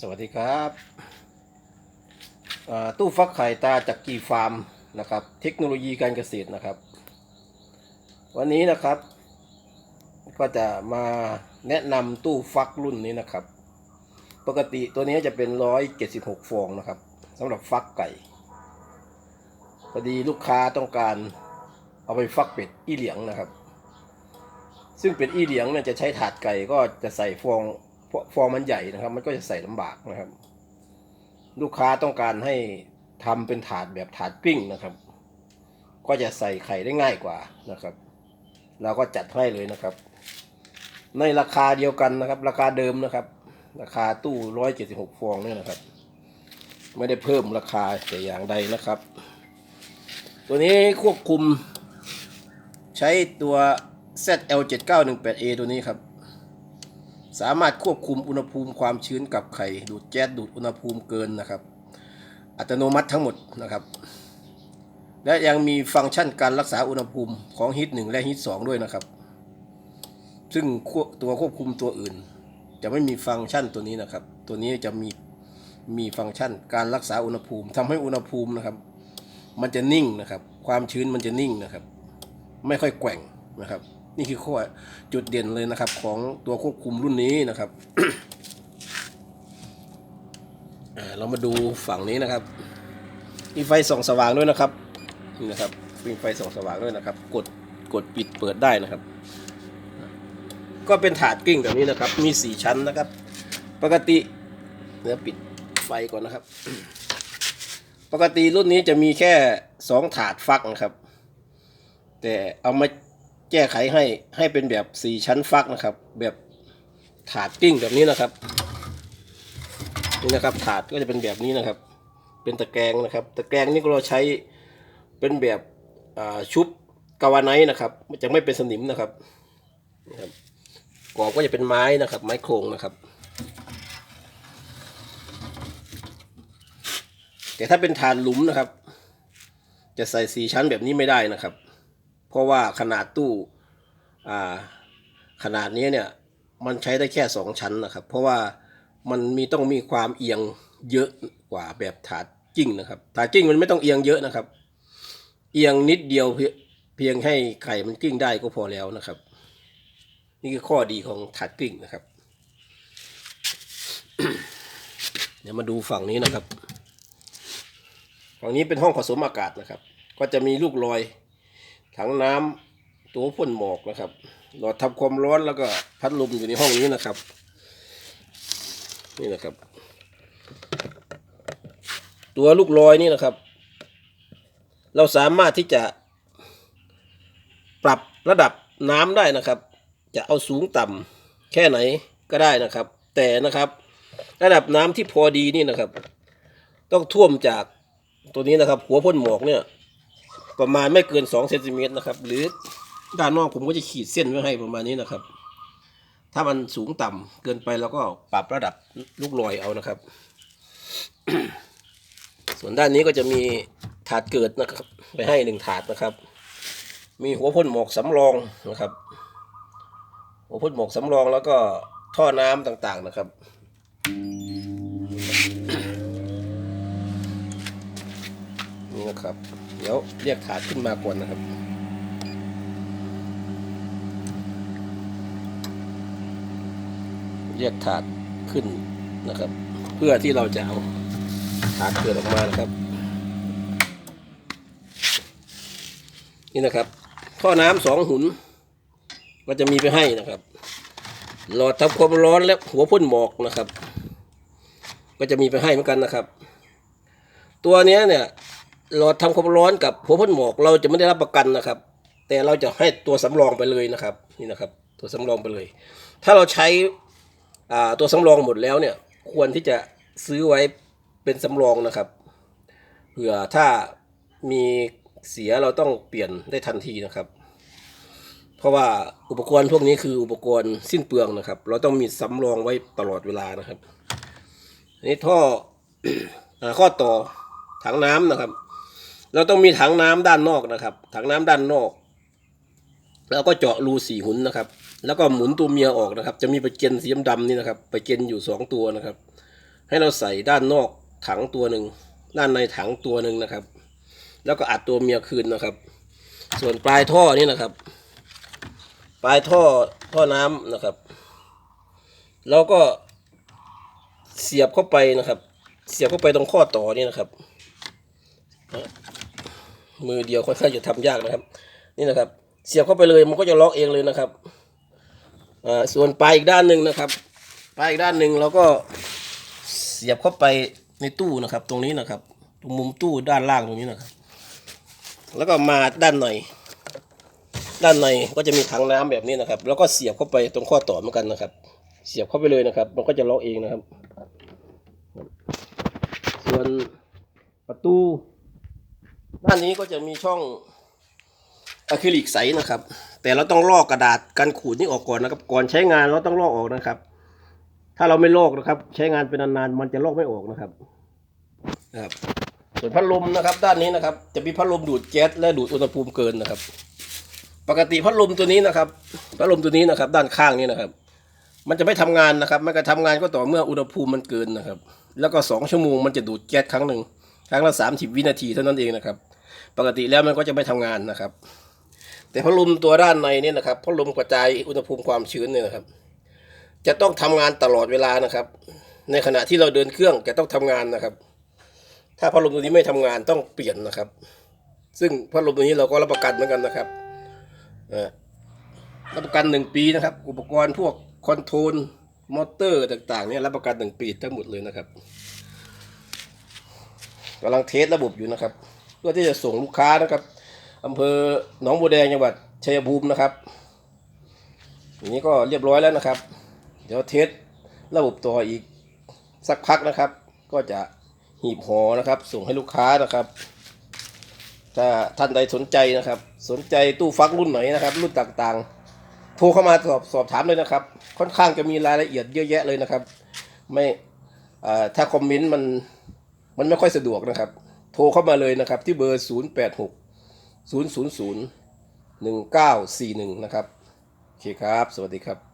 สวัสดีครับตู้ฟักไข่ตาจากกีฟาร์มนะครับ เทคโนโลยีการเกษตรนะครับ วันนี้นะครับ ก็จะมาแนะนำตู้ฟักรุ่นนี้นะครับ ปกติตัวนี้จะเป็น 176 ฟองนะครับสำหรับฟักไก่พอดีลูกค้าต้องการเอาไปฟักเป็ดอีเหลียงนะครับ ซึ่งเป็ดอีเหลียงเนี่ยจะใช้ถาดไก่ก็จะใส่ฟอง ฟองมันใหญ่นะครับ มันก็จะใส่ลำบากนะครับ ลูกค้าต้องการให้ทำเป็นถาดแบบถาดกลิ้งนะครับ ก็จะใส่ไข่ได้ง่ายกว่านะครับเราก็จัดให้เลยนะครับ ในราคาเดียวกันนะครับ ราคาเดิมนะครับ ราคาตู้ร้อยเจ็ดสิบหกฟองเนี่ยนะครับ ไม่ได้เพิ่มราคาแต่อย่างใดนะครับ ตัวนี้ควบคุมใช้ตัว ZL7918A ตัวนี้ครับ สามารถควบคุมอุณหภูมิความชื้นกับไข่ดูดแก๊สดูดอุณหภูมิเกินนะครับ อัตโนมัติทั้งหมดนะครับ และยังมีฟังก์ชันการรักษาอุณหภูมิของฮีท1และฮีท2ด้วยนะครับ ซึ่งตัวควบคุมตัวอื่น จะไม่มีฟังก์ชันตัวนี้นะครับ ตัวนี้จะมีมีฟังก์ชันการรักษาอุณหภูมิทำให้อุณหภูมินะครับ มันจะนิ่งนะครับ ความชื้นมันจะนิ่งนะครับ ไม่ค่อยแกว่งนะครับ นี่คือข้อจุดเด่นเลยนะครับ ของตัวควบคุมรุ่นนี้นะครับเรามาดูฝั่งนี้นะครับ มีไฟส่องสว่างด้วยนะครับนี่นะครับมีไฟส่องสว่างด้วยนะครับ กดกดปิดเปิดได้นะครับ ก็เป็นถาดกิ้งแบบนี้นะครับ มีสี่ชั้นนะครับ ปกติเดี๋ยวปิดไฟก่อนนะครับ ปกติรุ่นนี้จะมีแค่สองถาดฟักนะครับ แต่เอามา แก้ไขให้ให้เป็นแบบสี่ชั้นฟักนะครับ แบบถาดกิ้งแบบนี้นะครับนี่นะครับถาดก็จะเป็นแบบนี้นะครับ เป็นตะแกรงนะครับ ตะแกรงนี่ก็เราใช้เป็นแบบชุบกาวาไนท์นะครับมันจะไม่เป็นสนิมนะครับนะครับกรอบก็จะเป็นไม้นะครับ ไม้โครงนะครับ แต่ถ้าเป็นฐานหลุมนะครับ จะใส่สี่ชั้นแบบนี้ไม่ได้นะครับ เพราะว่าขนาดตู้ขนาดนี้เนี่ยมันใช้ได้แค่สองชั้นนะครับ เพราะว่ามันมีต้องมีความเอียงเยอะกว่าแบบถาดกิ้งนะครับ ถาดกิ้งมันไม่ต้องเอียงเยอะนะครับ เอียงนิดเดียวเพียเพียงให้ไข่มันกิ้งได้ก็พอแล้วนะครับ นี่คือข้อดีของถาดกิ้งนะครับ เดี๋ยวมาดูฝั่งนี้นะครับ ฝั่งนี้เป็นห้องผสมอากาศนะครับ ก็จะมีลูกลอย ถังน้ำตัวพ่นหมอกนะครับ หลอดทำความร้อนแล้วก็พัดลมอยู่ในห้องนี้นะครับ นี่นะครับ ตัวลูกลอยนี่นะครับ เราสามารถที่จะปรับระดับน้ำได้นะครับ จะเอาสูงต่ำแค่ไหนก็ได้นะครับ แต่นะครับ ระดับน้ำที่พอดีนี่นะครับ ต้องท่วมจากตัวนี้นะครับ หัวพ่นหมอกเนี่ย ประมาณไม่เกิน2เซนติเมตรนะครับ หรือด้านนอกผมก็จะขีดเส้นไว้ให้ประมาณนี้นะครับ ถ้ามันสูงต่ำเกินไปเราก็ปรับระดับลูกลอยเอานะครับ ส่วนด้านนี้ก็จะมีถาดเกิดนะครับ ไปให้หนึ่งถาดนะครับ มีหัวพ่นหมอกสำรองนะครับ หัวพ่นหมอกสำรองแล้วก็ท่อน้ำต่างๆนะครับนี่นะครับ ดี๋ยวเรียกถาดขึ้นมาก่อนนะครับ เรียกถาดขึ้นนะครับ เพื่อที่เราจะเอาถาดเกิดออกมานะครับ นี่นะครับท่อน้ำสองหุนก็จะมีไปให้นะครับ หลอดทำความร้อนและหัวพ่นหมอกนะครับ ก็จะมีไปให้เหมือนกันนะครับ ตัวนี้เนี่ย หลอดทำความร้อนกับหัวพ่นหมอกเราจะไม่ได้รับประกันนะครับ แต่เราจะให้ตัวสำรองไปเลยนะครับนี่นะครับ ตัวสำรองไปเลย ถ้าเราใช้ตัวสำรองหมดแล้วเนี่ยควรที่จะซื้อไว้เป็นสำรองนะครับเผื่อถ้ามีเสียเราต้องเปลี่ยนได้ทันทีนะครับ เพราะว่าอุปกรณ์พวกนี้คืออุปกรณ์สิ้นเปลืองนะครับ เราต้องมีสำรองไว้ตลอดเวลานะครับนนี้ท่อข้อต่อถังน้ำนะครับ เราต้องมีถังน้ำด้านนอกนะครับ ถังน้ำด้านนอก แล้วก็เจาะรูสี่หุนนะครับ แล้วก็หมุนตัวเมียออกนะครับ จะมีไปเกนสีดำนี่นะครับไปเกนอยู่สองตัวนะครับ ให้เราใส่ด้านนอกถังตัวหนึ่งด้านในถังตัวหนึ่งนะครับ แล้วก็อัดตัวเมียคืนนะครับ ส่วนปลายท่อนี่นะครับ ปลายท่อท่อน้ำนะครับเราก็เสียบเข้าไปนะครับ เสียบเข้าไปตรงข้อต่อนี่นะครับ มือเดียวค่อนข้างจะทำยากนะครับ นี่นะครับ เสียบเข้าไปเลยมันก็จะล็อกเองเลยนะครับอ่าส่วนปลายอีกด้านหนึ่งนะครับ ปลายอีกด้านหนึ่งเราก็เสียบเข้าไปในตู้นะครับ ตรงนี้นะครับ ตรงมุมตู้ด้านล่างตรงนี้นะครับ แล้วก็มาด้านในด้านในก็จะมีถังน้ำแบบนี้นะครับ แล้วก็เสียบเข้าไปตรงข้อต่อเหมือนกันนะครับ เสียบเข้าไปเลยนะครับ มันก็จะล็อกเองนะครับ ส่วนประตู ด้านนี้ก็จะมีช่องอะคริลิกใสนะครับ แต่เราต้องลอกกระดาษกันขูดนี่ออกก่อนนะครับ ก่อนใช้งานเราต้องลอกออกนะครับ ถ้าเราไม่ลอกนะครับ ใช้งานเป็นนานๆมันจะลอกไม่ออกนะครับนะครับ ส่วนพัดลมนะครับ ด้านนี้นะครับ จะมีพัดลมดูดแก๊สและดูดอุณหภูมิเกินนะครับ ปกติพัดลมตัวนี้นะครับ พัดลมตัวนี้นะครับ ด้านข้างนี้นะครับ มันจะไม่ทำงานนะครับ มันก็ทำงานก็ต่อเมื่ออุณหภูมิมันเกินนะครับ แล้วก็สองชั่วโมงมันจะดูดแก๊สครั้งหนึ่งครั้งละสามสิบวินาทีเท่านั้นเองนะครับ ปกติแล้วมันก็จะไม่ทำงานนะครับ แต่พัดลมตัวด้านในนี่นะครับพัดลมกระจายอุณหภูมิความชื้นเนี่ยนะครับ จะต้องทำงานตลอดเวลานะครับ ในขณะที่เราเดินเครื่องจะต้องทำงานนะครับ ถ้าพัดลมตัวนี้ไม่ทำงานต้องเปลี่ยนนะครับ ซึ่งพัดลมตัวนี้เราก็รับประกันเหมือนกันนะครับรับประกันหนึ่งปีนะครับ อุปกรณ์พวกคอนโทรลมอเตอร์ต่างๆเนี่ยรับประกันหนึ่งปีทั้งหมดเลยนะครับกำลังเทสระบบอยู่นะครับ พื่อที่จะส่งลูกค้านะครับอำเภอหนองบัวแดงจังหวัดชัยภูมินะครับอย่างนี้ก็เรียบร้อยแล้วนะครับ เดี๋ยวเทสระบบต่ออีกสักพักนะครับ ก็จะหีบห่อนะครับ ส่งให้ลูกค้านะครับ ถ้าท่านใดสนใจนะครับ สนใจตู้ฟักรุ่นไหนนะครับ รุ่นต่างๆ โทรเข้ามาสอบสอบถามเลยนะครับ ค่อนข้างจะมีรายละเอียดเยอะแยะเลยนะครับ ไม่ถ้าคอมเมนต์มันมันไม่ค่อยสะดวกนะครับ โทรเข้ามาเลยนะครับ ที่เบอร์ 0 8 6 0 0 0 1 9 4 1 นะครับ โอเคครับ สวัสดีครับ